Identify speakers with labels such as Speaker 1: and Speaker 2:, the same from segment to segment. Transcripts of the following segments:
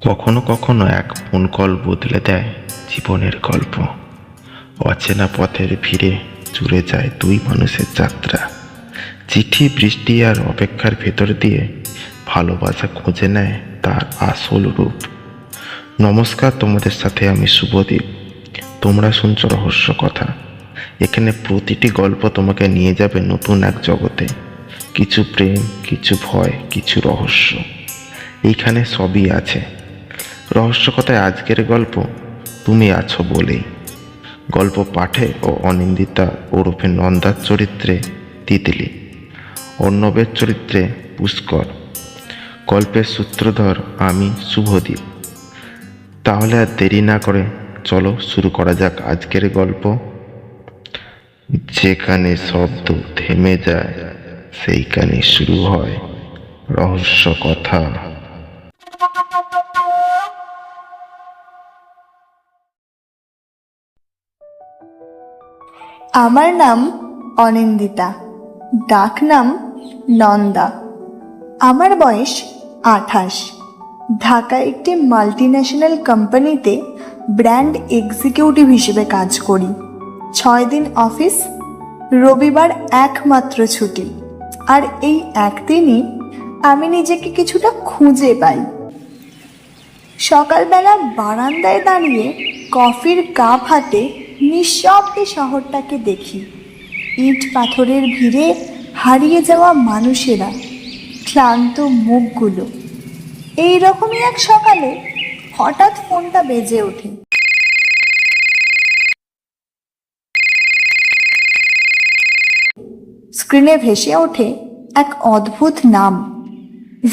Speaker 1: কখনো কখনো এক ফোন কল বদলে দেয় জীবনের গল্প। অচেনা পথের ভিড়ে জুড়ে যায় দুই মানুষের যাত্রা। চিঠি, বৃষ্টি আর অপেক্ষার ভেতর দিয়ে ভালোবাসা খুঁজে নেয় তার আসল রূপ। নমস্কার, তোমাদের সাথে আমি শুভদীপ। তোমরা শুনছো রহস্য কথা। এখানে প্রতিটি গল্প তোমাকে নিয়ে যাবে নতুন এক জগতে। কিছু প্রেম, কিছু ভয়, কিছু রহস্য। এইখানে সবই আছে। রহস্য কথায় আজকের গল্প তুমি আছো বলেই। গল্প পাঠে ও অনিন্দিতা ওরফে নন্দার চরিত্রে তিতলি। অর্ণবের চরিত্রে পুষ্কর। গল্পের সূত্রধর আমি শুভদীপ। তাহলে আর দেরি না করে চলো শুরু করা যাক আজকের গল্প। যেখানে শব্দ থেমে যায়, সেইখানে শুরু হয় রহস্য কথা
Speaker 2: আমার নাম অনিন্দিতা, ডাক নাম নন্দা। আমার বয়স আঠাশ। ঢাকায় একটি মাল্টিন্যাশনাল কোম্পানিতে ব্র্যান্ড এক্সিকিউটিভ হিসেবে কাজ করি। ছয় দিন অফিস রবিবার একমাত্র ছুটি। আর এই একদিনই আমি নিজেকে কিছুটা খুঁজে পাই। সকালবেলা বারান্দায় দাঁড়িয়ে কফির কাপ হাতে নিঃশব্দে শহরটাকে দেখি। ইট পাথরের ভিড়ে হারিয়ে যাওয়া মানুষেরা, ক্লান্ত মুখগুলো। এই রকমই এক সকালে হঠাৎ ফোনটা বেজে ওঠে। স্ক্রিনে ভেসে ওঠে এক অদ্ভুত নাম,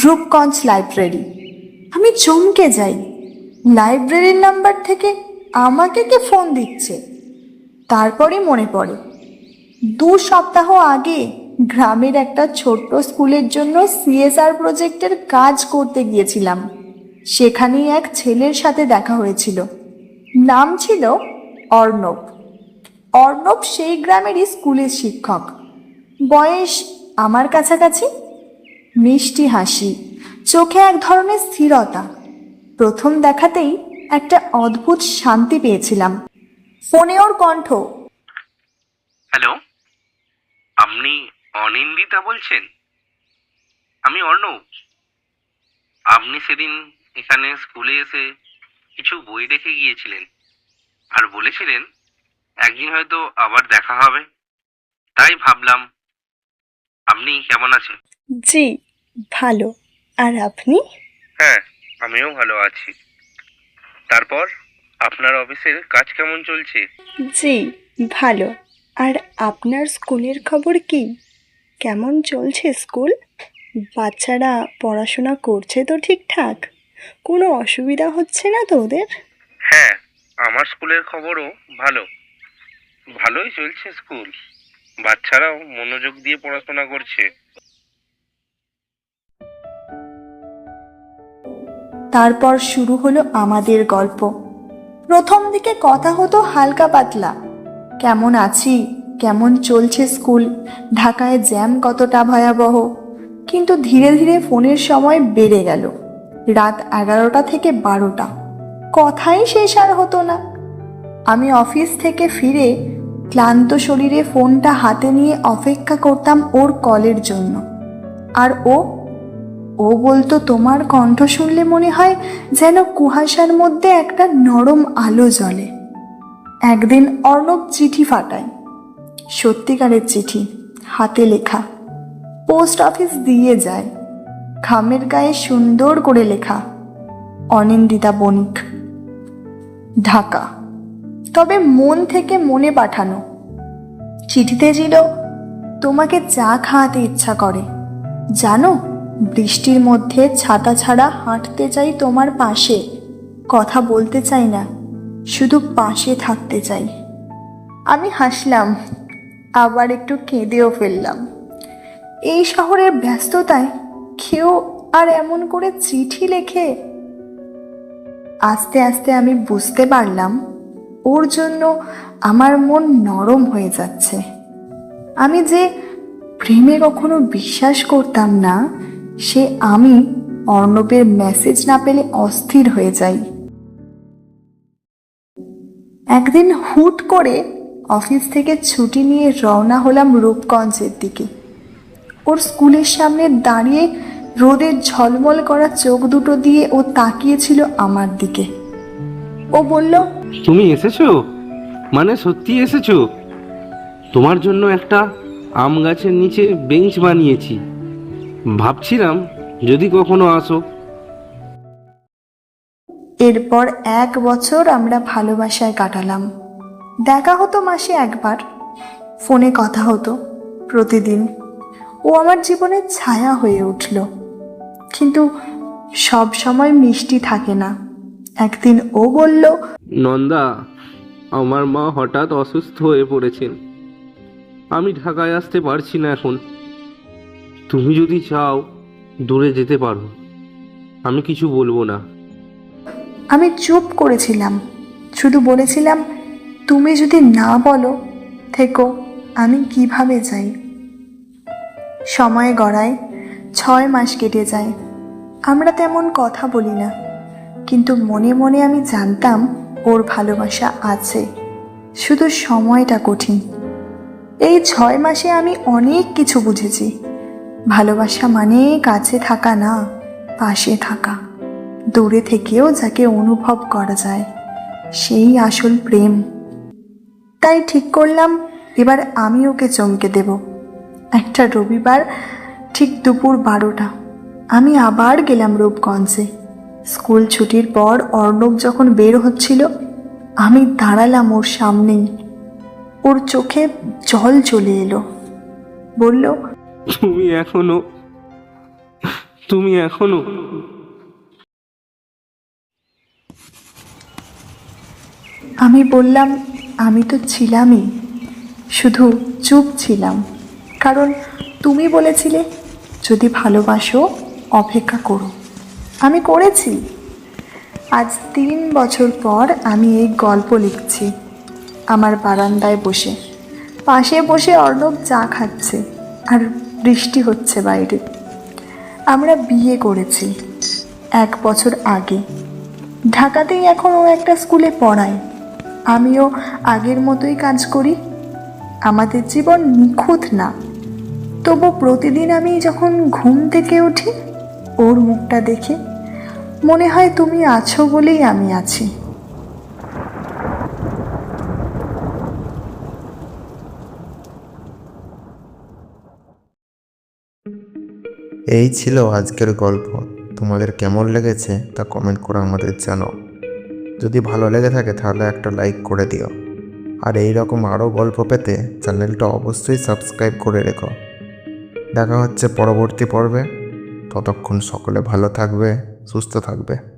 Speaker 2: রূপগঞ্জ লাইব্রেরি। আমি চমকে যাই। লাইব্রেরির নাম্বার থেকে আমাকে কে ফোন দিচ্ছে? তারপরে মনে পড়ে। দু সপ্তাহ আগে গ্রামের একটা ছোট্ট স্কুলের জন্য সিএসআর প্রজেক্টের কাজ করতে গিয়েছিলাম। সেখানেই এক ছেলের সাথে দেখা হয়েছিল। নাম ছিল অর্ণব। অর্ণব সেই গ্রামেরই স্কুলের শিক্ষক। বয়স আমার কাছাকাছি? মিষ্টি হাসি, চোখে এক ধরনের স্থিরতা। প্রথম দেখাতেই একটা অদ্ভুত শান্তি পেয়েছিলাম। ফোনে ওর কণ্ঠ।
Speaker 3: হ্যালো আপনি অনিন্দিতা বলছেন? আমি অর্ণব। আপনি সেদিন এখানে স্কুলে এসে কিছু বই রেখে গিয়েছিলেন। আর বলেছিলেন একদিন হয়তো আবার দেখা হবে। তাই ভাবলাম আপনি কেমন আছেন?
Speaker 2: জি ভালো। আর আপনি?
Speaker 3: হ্যাঁ আমিও ভালো আছি। তারপর? আপনার অফিসের কাজ কেমন চলছে?
Speaker 2: জি ভালো। আর আপনার স্কুলের খবর কি? কেমন চলছে স্কুল? বাচ্চারা পড়াশোনা করছে তো ঠিকঠাক? কোনো অসুবিধা হচ্ছে না তো ওদের?
Speaker 3: হ্যাঁ আমার স্কুলের খবরও ভালো। ভালোই চলছে স্কুল। বাচ্চারাও মনোযোগ দিয়ে পড়াশোনা করছে।
Speaker 2: তারপর শুরু হলো আমাদের গল্প। প্রথম দিকে কথা হতো হালকা পাতলা। কেমন আছি? কেমন চলছে স্কুল? ঢাকায় জ্যাম কতটা ভয়াবহ? কিন্তু ধীরে ধীরে ফোনের সময় বেড়ে গেল। রাত এগারোটা থেকে বারোটা। কথাই শেষ আর হতো না। আমি অফিস থেকে ফিরে ক্লান্ত শরীরে ফোনটা হাতে নিয়ে অপেক্ষা করতাম ওর কলের জন্য। আর ও ও বলতো, তোমার কণ্ঠ শুনলে মনে হয় যেন কুয়াশার মধ্যে একটা নরম আলো জ্বলে। একদিন অর্ণব চিঠি ফাটায়। সত্যিকারের চিঠি, হাতে লেখা। পোস্ট অফিস দিয়ে যায়। খামের গায়ে সুন্দর করে লেখা, অনিন্দিতা বণিক, ঢাকা। তবে মন থেকে মনে পাঠানো। চিঠিতে ছিল, তোমাকে চা খাওয়াতে ইচ্ছা করে। জানো বৃষ্টির মধ্যে ছাতা ছাড়া হাঁটতে চাই তোমার পাশে। কথা বলতে চাই না, শুধু পাশে থাকতে চাই। আমি হাসলাম, আবার একটু কেঁদেও ফেললাম। এই শহরের ব্যস্ততায় কেউ আর এমন করে চিঠি লেখে? আস্তে আস্তে আমি বুঝতে পারলাম, ওর জন্য আমার মন নরম হয়ে যাচ্ছে। আমি যে প্রেমে কখনো বিশ্বাস করতাম না সে আমি অর্ণবের মেসেজ না পেলে অস্থির হয়ে যাই। একদিন হুট করে অফিস থেকে ছুটি নিয়ে রওনা হলাম রূপগঞ্জের দিকে। ওর স্কুলের সামনে দাঁড়িয়ে রোদের ঝলমল করা চোখ দুটো দিয়ে ও তাকিয়েছিল আমার দিকে। ও বলল,
Speaker 4: তুমি এসেছ? মানে সত্যি এসেছ? তোমার জন্য একটা আম গাছের নিচে বেঞ্চ বানিয়েছি। ভাবছিলাম যদি কখনো আসো।
Speaker 2: এরপর এক বছর আমরা ভালোবাসায় কাটালাম। দেখা হতো মাসে একবার ফোনে কথা হতো প্রতিদিন। ও আমার জীবনের ছায়া হয়ে উঠল। কিন্তু সব সময় মিষ্টি থাকে না। একদিন ও বলল
Speaker 4: নন্দা আমার মা হঠাৎ অসুস্থ হয়ে পড়েছেন। আমি ঢাকায় আসতে পারছি না এখন। তুমি যদি চাও দূরে যেতে পারো, আমি কিছু বলব না।
Speaker 2: আমি চুপ করেছিলাম, শুধু বলেছিলাম, তুমি যদি না বলো, থেকো, আমি কীভাবে যাই? সময় গড়ায়, ছয় মাস কেটে যায়। আমরা তেমন কথা বলি না, কিন্তু মনে মনে আমি জানতাম, ওর ভালোবাসা আছে। শুধু সময়টা কঠিন। এই ছয় মাসে আমি অনেক কিছু বুঝেছি। ভালোবাসা মানে কাছে থাকা না, পাশে থাকা। দূরে থেকেও যাকে অনুভব করা যায়, সেই আসল প্রেম। তাই ঠিক করলাম, এবার আমি ওকে চমকে দেব। একটা রবিবার, ঠিক দুপুর বারোটা। আমি আবার গেলাম রূপগঞ্জে। স্কুল ছুটির পর অর্ণব যখন বের হচ্ছিল, আমি দাঁড়ালাম ওর সামনেই। ওর চোখে জল চলে এলো। বলল
Speaker 4: তুমি এখনও তুমি এখনও।
Speaker 2: আমি বললাম, আমি তো ছিলামই, শুধু চুপ ছিলাম। কারণ তুমি বলেছিলে, যদি ভালোবাসো, অপেক্ষা করো। আমি করেছি। আজ তিন বছর পর আমি এই গল্প লিখছি, আমার বারান্দায় বসে। পাশে বসে অর্ণব চা খাচ্ছে, আর বৃষ্টি হচ্ছে বাইরে। আমরা বিয়ে করেছি এক বছর আগে। ঢাকাতেই এখন ও একটা স্কুলে পড়ায়। আমিও আগের মতোই কাজ করি। আমাদের জীবন নিখুঁত না। তবু প্রতিদিন আমি যখন ঘুম থেকে উঠি, ওর মুখটা দেখে মনে হয় তুমি আছো বলেই আমি আছি।
Speaker 1: এই ছিল আজকের গল্প। তোমাদের কেমন লেগেছে তা কমেন্ট করে আমাদের জানো যদি ভালো লেগে থাকে তাহলে একটা লাইক করে দিও। আর এই রকম আরও গল্প পেতে চ্যানেলটা অবশ্যই সাবস্ক্রাইব করে রেখো। দেখা হচ্ছে পরবর্তী পর্বে। ততক্ষণ সকলে ভালো থাকবে, সুস্থ থাকবে।